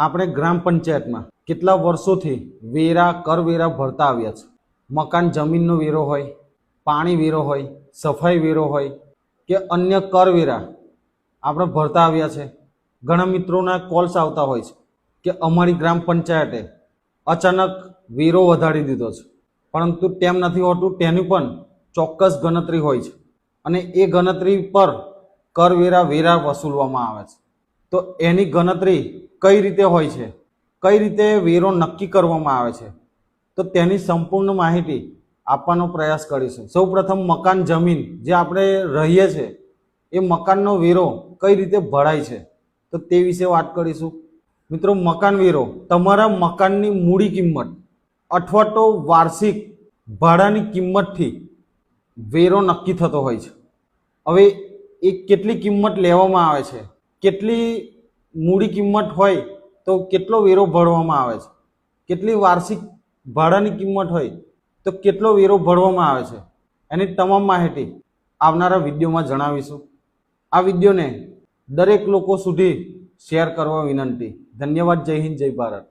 આપણે ગ્રામ પંચાયતમાં કેટલા વર્ષોથી વેરા, કરવેરા ભરતા આવ્યા છે. મકાન જમીનનો વેરો હોય, પાણી વેરો હોય, સફાઈ વેરો હોય કે અન્ય કરવેરા આપણે ભરતા આવ્યા છે. ઘણા મિત્રોના કોલ્સ આવતા હોય છે કે અમારી ગ્રામ પંચાયતે અચાનક વેરો વધારી દીધો છે. પરંતુ તેમ નથી હોતું, તેની પણ ચોક્કસ ગણતરી હોય છે અને એ ગણતરી પર કરવેરા વેરા વસૂલવામાં આવે છે. તો એની ગણતરી કઈ રીતે હોય છે? કઈ રીતે વેરો નક્કી કરવામાં આવે છે? તો તેની સંપૂર્ણ માહિતી આપવાનો પ્રયાસ કરીશું. સૌપ્રથમ મકાન જમીન જે આપણે રહીએ છીએ એ મકાનનો વેરો કઈ રીતે ભરાય છે? તો તે વિશે વાત કરીશું. મિત્રો, મકાન વેરો તમારા મકાનની મૂડી કિંમત અથવા તો વાર્ષિક ભાડાની કિંમતથી વેરો નક્કી થતો હોય છે. હવે એ કેટલી કિંમત લેવામાં આવે છે? કેટલી મૂડી કિંમત હોય તો કેટલો વેરો ભરવામાં આવે છે? કેટલી વાર્ષિક ભાડાની કિંમત હોય તો કેટલો વેરો ભરવામાં આવે છે? એની તમામ માહિતી આવનારા વિડીયોમાં જણાવીશું. આ વિડીયોને દરેક લોકો સુધી શેર કરવા વિનંતી. ધન્યવાદ. જય હિન્દ, જય ભારત.